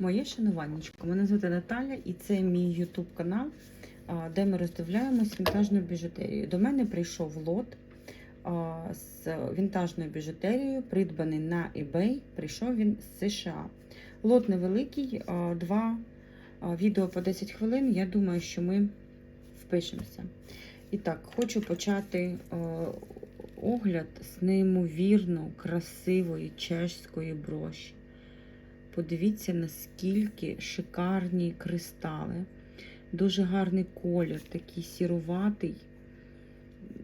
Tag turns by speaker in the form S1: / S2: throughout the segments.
S1: Моє шануваннячко. Мене звати Наталя і це мій YouTube канал, де ми роздивляємось вінтажну біжутерію. До мене прийшов лот з вінтажною біжутерією, придбаний на eBay. Прийшов він з США. Лот невеликий, два відео по 10 хвилин. Я думаю, що ми впишемося. І так, хочу почати огляд з неймовірно красивої чешської броші. Подивіться, наскільки шикарні кристали. Дуже гарний колір, такий сіруватий.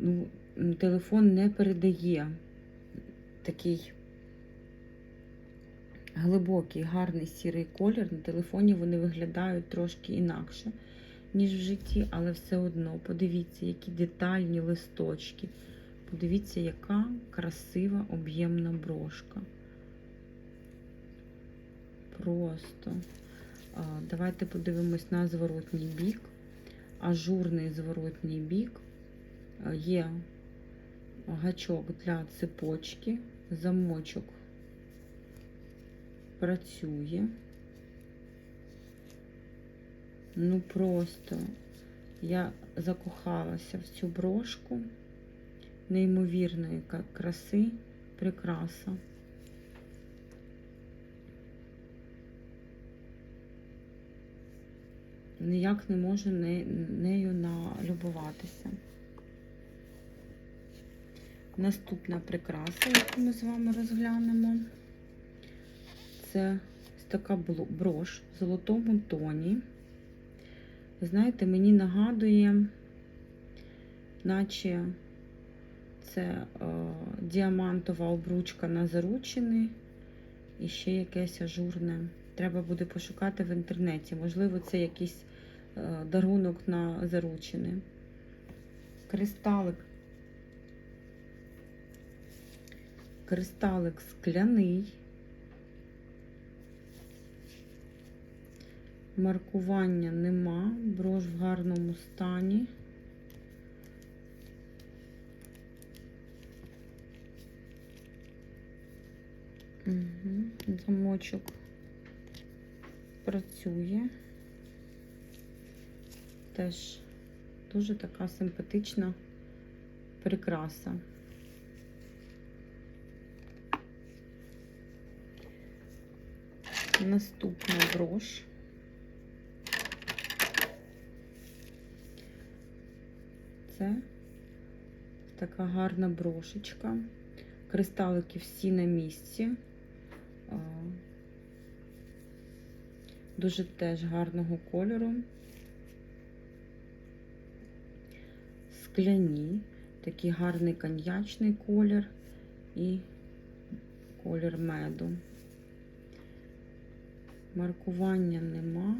S1: Ну, телефон не передає такий глибокий, гарний сірий колір. На телефоні вони виглядають трошки інакше, ніж в житті, але все одно подивіться, які детальні листочки. Подивіться, яка красива об'ємна брошка. Просто. Давайте подивимось на зворотній бік. Ажурний зворотній бік. Є гачок для цепочки, замочок працює. Ну просто я закохалася в цю брошку неймовірної краси, прикраса. Ніяк не можу не- нею налюбуватися. Наступна прикраса, яку ми з вами розглянемо, це така брош в золотому тоні. Знаєте, мені нагадує, наче це е, діамантова обручка на заручини і ще якесь ажурне. Треба буде пошукати в інтернеті. Можливо, це якийсь е, дарунок на заручини. Кристалик. Кристалик скляний. Маркування нема, брош в гарному стані. Угу. Замочок працює. Теж дуже така симпатична прикраса. Наступна брош. Це така гарна брошечка. Кристалики всі на місці. Дуже теж гарного кольору. Скляні, такий гарний коньячний колір і колір меду. Маркування нема.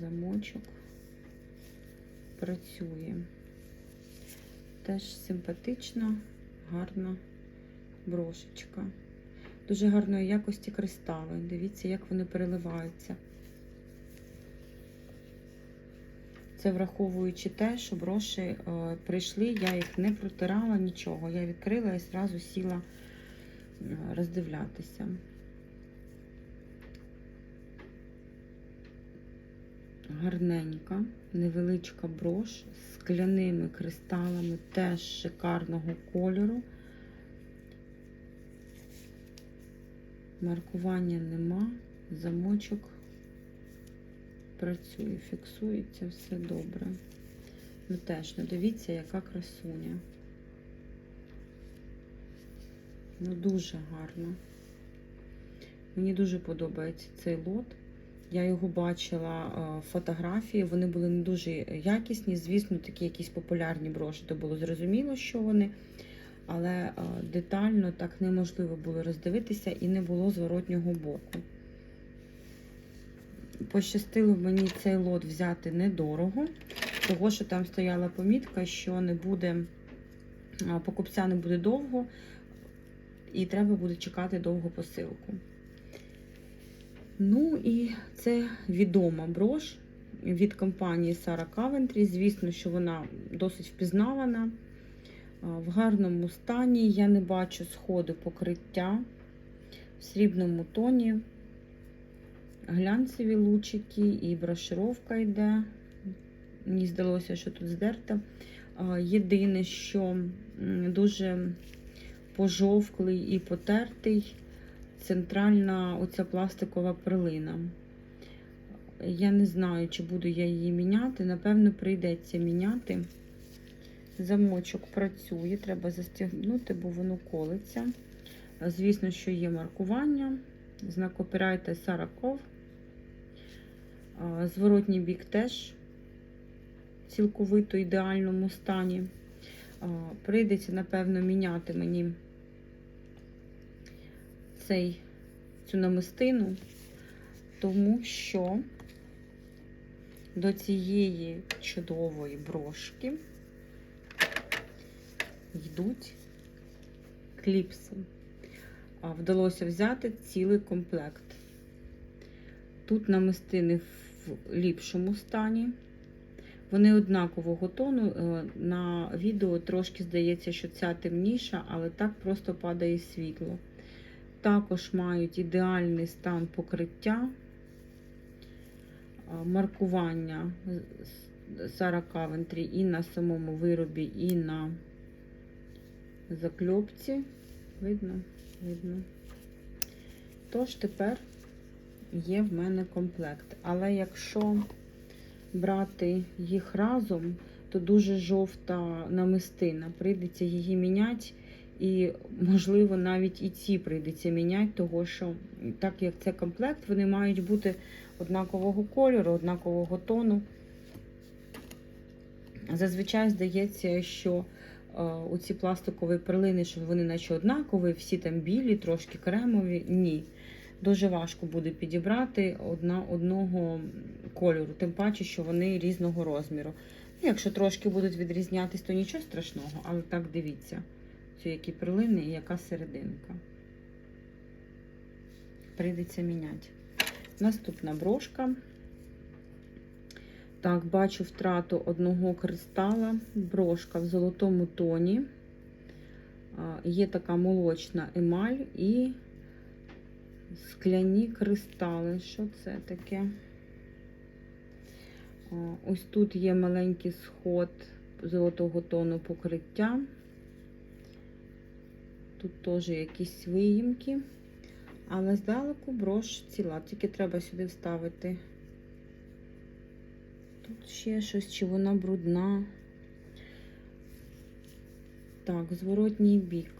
S1: Замочок працює. Теж симпатична, гарна брошечка. Дуже гарної якості кристали. Дивіться, як вони переливаються. Це враховуючи те, що броші е, прийшли, я їх не протирала нічого. Я відкрила і зразу сіла е, роздивлятися. Гарненька, невеличка брош з скляними кристалами, теж шикарного кольору. Маркування нема, замочок працює, фіксується все добре. Ну теж, ну дивіться, яка красуня. Ну, дуже гарно. Мені дуже подобається цей лот. Я його бачила е, фотографії, вони були не дуже якісні. Звісно, такі якісь популярні броші, то було зрозуміло, що вони. Але е, детально так неможливо було роздивитися і не було зворотнього боку. Пощастило мені цей лот взяти недорого, того що там стояла помітка, що не буде, покупця не буде довго, і треба буде чекати довго посилку. Ну і це відома брош від компанії Sara Coventry. Звісно, що вона досить впізнавана. В гарному стані я не бачу сходу покриття. в срібному тоні. Глянцеві лучики і брошировка йде. Мені здалося, що тут здерта. Єдине, що дуже пожовклий і потертий центральна оця пластикова перлина. Я не знаю, чи буду я її міняти. Напевно, прийдеться міняти. Замочок працює, треба застігнути, бо воно колиться. Звісно, що є маркування. Знак копірайта Сараков. Зворотній бік теж в цілковито ідеальному стані. Прийдеться, напевно, міняти мені цей, цю намистину, тому що до цієї чудової брошки йдуть кліпси. Вдалося взяти цілий комплект. Тут намистини в ліпшому стані. Вони однакового тону. Е, На відео трошки здається, що ця темніша, але так просто падає світло. Також мають ідеальний стан покриття, маркування Сара Кавентрі і на самому виробі, і на закльопці. Видно? Видно. Тож тепер є в мене комплект. Але якщо брати їх разом, то дуже жовта намистина. Прийдеться її міняти. І, можливо, навіть і ці прийдеться міняти, того що, так як це комплект, вони мають бути однакового кольору, однакового тону. Зазвичай здається, що е, оці пластикові перлини, що вони наче однакові, всі там білі, трошки кремові. Ні. Дуже важко буде підібрати одна, одного кольору, тим паче, що вони різного розміру. Ну, Якщо трошки будуть відрізнятись, то нічого страшного, але так дивіться, це які перлини і яка серединка. Прийдеться міняти. Наступна брошка. Так, бачу втрату одного кристала. Брошка в золотому тоні. Є така молочна емаль і скляні кристали. Що це таке? Ось тут є маленький сход золотого тону покриття. Тут теж якісь виїмки. Але здалеку брош ціла, тільки треба сюди вставити. Тут ще щось, чи вона брудна. Так, зворотній бік.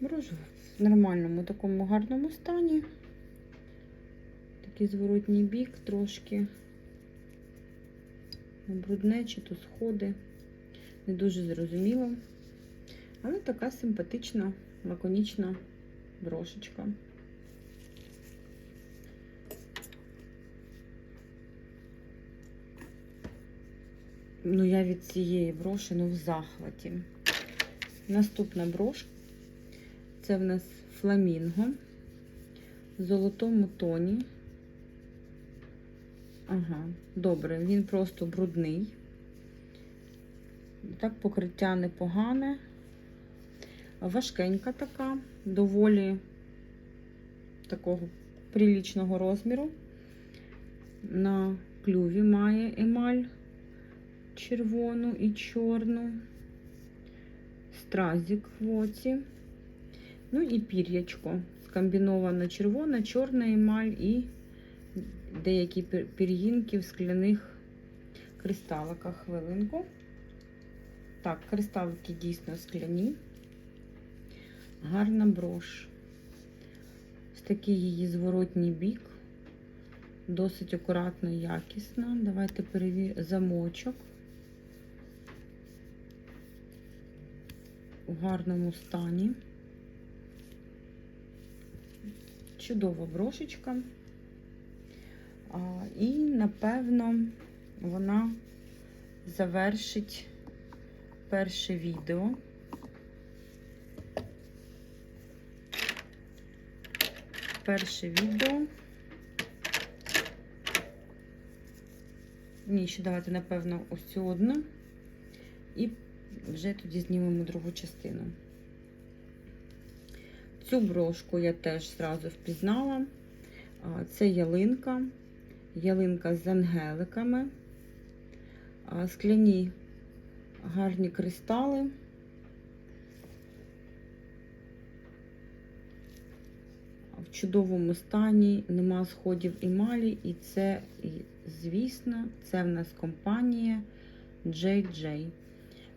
S1: Брош в нормальному такому гарному стані. Такий зворотній бік трошки брудне, чи то сходи. Не дуже зрозуміло. Але така симпатична, лаконічна брошечка. Ну, я від цієї броші ну, в захваті. Наступна брошка це в нас фламінго в золотому тоні. Ага, добре, він просто брудний. Так, покриття непогане. Важкенька така, доволі такого прилічного розміру. На клюві має емаль червону і чорну, стразик в оці. Ну і пір'ячко. Скомбінована червона, чорна емаль і деякі пір'їнки в скляних кристаликах. Хвилинку. Так, кристалики дійсно скляні. Гарна брош. Ось такий її зворотній бік. Досить акуратно якісна. Давайте перевіримо замочок. У гарному стані. Чудова брошечка. А, і, напевно, вона завершить перше відео. Перше відео. Ні, ще давайте, напевно, ось цю одну. І вже тоді знімемо другу частину. Цю брошку я теж зразу впізнала. Це ялинка, ялинка з ангеликами, скляні гарні кристали. В чудовому стані, нема сходів емалі, і це, звісно, це в нас компанія JJ.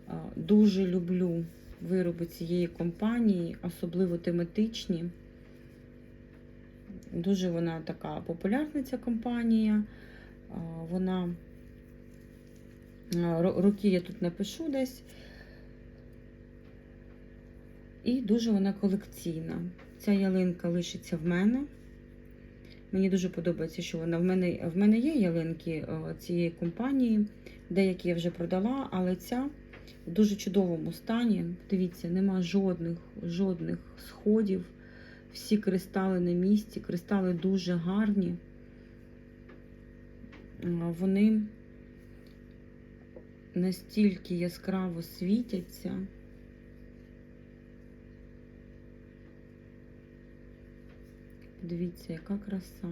S1: А, Дуже люблю вироби цієї компанії, особливо тематичні. Дуже вона така популярна, ця компанія. Вона роки я тут напишу десь. І дуже вона колекційна. Ця ялинка лишиться в мене. Мені дуже подобається, що вона в мене в мене є ялинки е, цієї компанії. Деякі я вже продала, але ця в дуже чудовому стані. Дивіться, нема жодних, жодних сходів. Всі кристали на місці. Кристали дуже гарні. Вони настільки яскраво світяться. Дивіться, яка краса.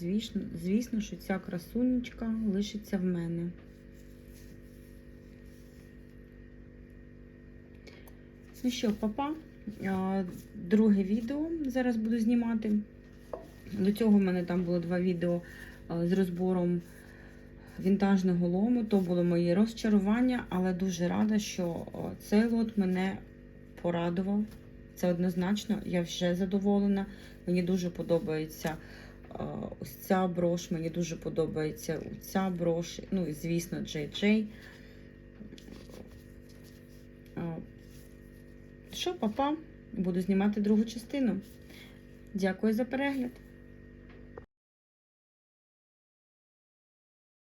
S1: Звісно, звісно, що ця красунечка лишиться в мене. Ну що, папа, друге відео зараз буду знімати. До цього в мене там було два відео з розбором вінтажного лому. То було моє розчарування, але дуже рада, що цей лот мене порадував. Це однозначно, я вже задоволена. Мені дуже подобається ось ця брош, мені дуже подобається ця брош, ну і звісно, JJ. Що, папа, буду знімати другу частину. Дякую за перегляд.